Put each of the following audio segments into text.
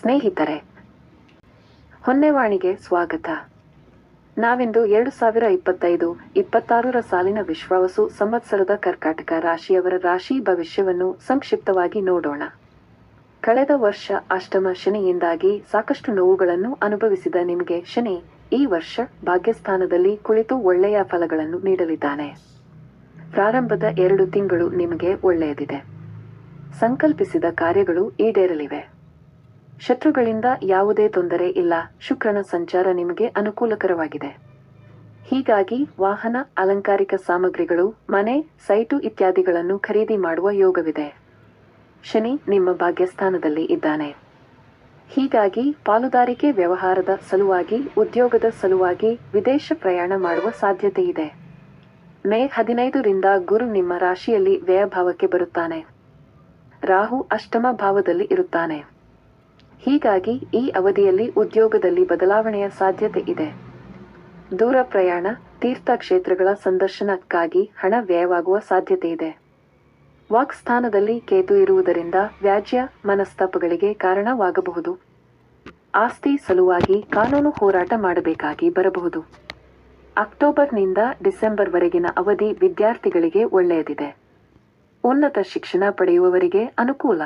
ಸ್ನೇಹಿತರೆ, ಹೊನ್ನೆವಾಣಿಗೆ ಸ್ವಾಗತ. ನಾವಿಂದು ಎರಡು ಸಾವಿರ ಇಪ್ಪತ್ತೈದು, ಇಪ್ಪತ್ತಾರರ ಸಾಲಿನ ವಿಶ್ವಾವಸು ಸಂವತ್ಸರದ ಕರ್ಕಾಟಕ ರಾಶಿಯವರ ರಾಶಿ ಭವಿಷ್ಯವನ್ನು ಸಂಕ್ಷಿಪ್ತವಾಗಿ ನೋಡೋಣ. ಕಳೆದ ವರ್ಷ ಅಷ್ಟಮ ಶನಿಯಿಂದಾಗಿ ಸಾಕಷ್ಟು ನೋವುಗಳನ್ನು ಅನುಭವಿಸಿದ ನಿಮಗೆ ಶನಿ ಈ ವರ್ಷ ಭಾಗ್ಯಸ್ಥಾನದಲ್ಲಿ ಕುಳಿತು ಒಳ್ಳೆಯ ಫಲಗಳನ್ನು ನೀಡಲಿದ್ದಾನೆ. ಪ್ರಾರಂಭದ ಎರಡು ತಿಂಗಳು ನಿಮಗೆ ಒಳ್ಳೆಯದಿದೆ. ಸಂಕಲ್ಪಿಸಿದ ಕಾರ್ಯಗಳು ಈಡೇರಲಿವೆ. ಶತ್ರುಗಳಿಂದ ಯಾವುದೇ ತೊಂದರೆ ಇಲ್ಲ. ಶುಕ್ರನ ಸಂಚಾರ ನಿಮಗೆ ಅನುಕೂಲಕರವಾಗಿದೆ. ಹೀಗಾಗಿ ವಾಹನ, ಅಲಂಕಾರಿಕ ಸಾಮಗ್ರಿಗಳು, ಮನೆ, ಸೈಟು ಇತ್ಯಾದಿಗಳನ್ನು ಖರೀದಿ ಮಾಡುವ ಯೋಗವಿದೆ. ಶನಿ ನಿಮ್ಮ ಭಾಗ್ಯಸ್ಥಾನದಲ್ಲಿ ಇದ್ದಾನೆ. ಹೀಗಾಗಿ ಪಾಲುದಾರಿಕೆ ವ್ಯವಹಾರದ ಸಲುವಾಗಿ, ಉದ್ಯೋಗದ ಸಲುವಾಗಿ ವಿದೇಶ ಪ್ರಯಾಣ ಮಾಡುವ ಸಾಧ್ಯತೆ ಇದೆ ಮೇ ಹದಿನೈದರಿಂದ ಗುರು ನಿಮ್ಮ ರಾಶಿಯಲ್ಲಿ ವ್ಯಯಭಾವಕ್ಕೆ ಬರುತ್ತಾನೆ. ರಾಹು ಅಷ್ಟಮ ಭಾವದಲ್ಲಿ ಇರುತ್ತಾನೆ. ಹೀಗಾಗಿ ಈ ಅವಧಿಯಲ್ಲಿ ಉದ್ಯೋಗದಲ್ಲಿ ಬದಲಾವಣೆಯ ಸಾಧ್ಯತೆ ಇದೆ. ದೂರ ಪ್ರಯಾಣ ತೀರ್ಥಕ್ಷೇತ್ರಗಳ ಸಂದರ್ಶನಕ್ಕಾಗಿ ಹಣ ವ್ಯಯವಾಗುವ ಸಾಧ್ಯತೆ ಇದೆ. ವಾಕ್ಸ್ಥಾನದಲ್ಲಿ ಕೇತು ಇರುವುದರಿಂದ ವ್ಯಾಜ್ಯ ಮನಸ್ತಾಪಗಳಿಗೆ ಕಾರಣವಾಗಬಹುದು. ಆಸ್ತಿ ಸಲುವಾಗಿ ಕಾನೂನು ಹೋರಾಟ ಮಾಡಬೇಕಾಗಿ ಬರಬಹುದು. ಅಕ್ಟೋಬರ್ನಿಂದ ಡಿಸೆಂಬರ್ವರೆಗಿನ ಅವಧಿ ವಿದ್ಯಾರ್ಥಿಗಳಿಗೆ ಒಳ್ಳೆಯದಿದೆ. ಉನ್ನತ ಶಿಕ್ಷಣ ಪಡೆಯುವವರಿಗೆ ಅನುಕೂಲ.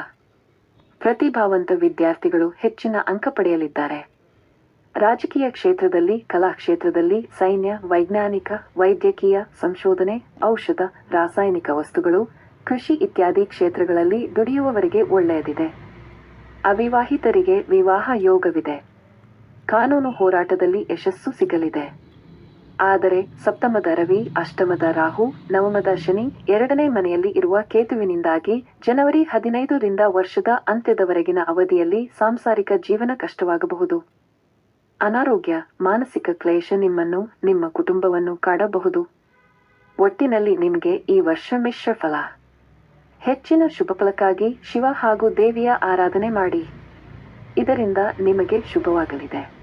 ಪ್ರತಿಭಾವಂತ ವಿದ್ಯಾರ್ಥಿಗಳು ಹೆಚ್ಚಿನ ಅಂಕ ಪಡೆಯಲಿದ್ದಾರೆ. ರಾಜಕೀಯ ಕ್ಷೇತ್ರದಲ್ಲಿ, ಕಲಾ ಕ್ಷೇತ್ರದಲ್ಲಿ ಸೈನ್ಯ, ವೈಜ್ಞಾನಿಕ, ವೈದ್ಯಕೀಯ, ಸಂಶೋಧನೆ, ಔಷಧ, ರಾಸಾಯನಿಕ ವಸ್ತುಗಳು, ಕೃಷಿ ಇತ್ಯಾದಿ ಕ್ಷೇತ್ರಗಳಲ್ಲಿ ದುಡಿಯುವವರಿಗೆ ಒಳ್ಳೆಯದಿದೆ. ಅವಿವಾಹಿತರಿಗೆ ವಿವಾಹ ಯೋಗವಿದೆ. ಕಾನೂನು ಹೋರಾಟದಲ್ಲಿ ಯಶಸ್ಸು ಸಿಗಲಿದೆ. ಆದರೆ ಸಪ್ತಮದ ರವಿ, ಅಷ್ಟಮದ ರಾಹು, ನವಮದ ಶನಿ, ಎರಡನೇ ಮನೆಯಲ್ಲಿ ಇರುವ ಕೇತುವಿನಿಂದಾಗಿ ಜನವರಿ ಹದಿನೈದರಿಂದ ವರ್ಷದ ಅಂತ್ಯದವರೆಗಿನ ಅವಧಿಯಲ್ಲಿ ಸಾಂಸಾರಿಕ ಜೀವನ ಕಷ್ಟವಾಗಬಹುದು. ಅನಾರೋಗ್ಯ, ಮಾನಸಿಕ ಕ್ಲೇಶ ನಿಮ್ಮನ್ನು, ನಿಮ್ಮ ಕುಟುಂಬವನ್ನು ಕಾಡಬಹುದು. ಒಟ್ಟಿನಲ್ಲಿ ನಿಮಗೆ ಈ ವರ್ಷ ಮಿಶ್ರ ಫಲ. ಹೆಚ್ಚಿನ ಶುಭ ಫಲಕ್ಕಾಗಿ ಶಿವ ಹಾಗೂ ದೇವಿಯ ಆರಾಧನೆ ಮಾಡಿ. ಇದರಿಂದ ನಿಮಗೆ ಶುಭವಾಗಲಿದೆ.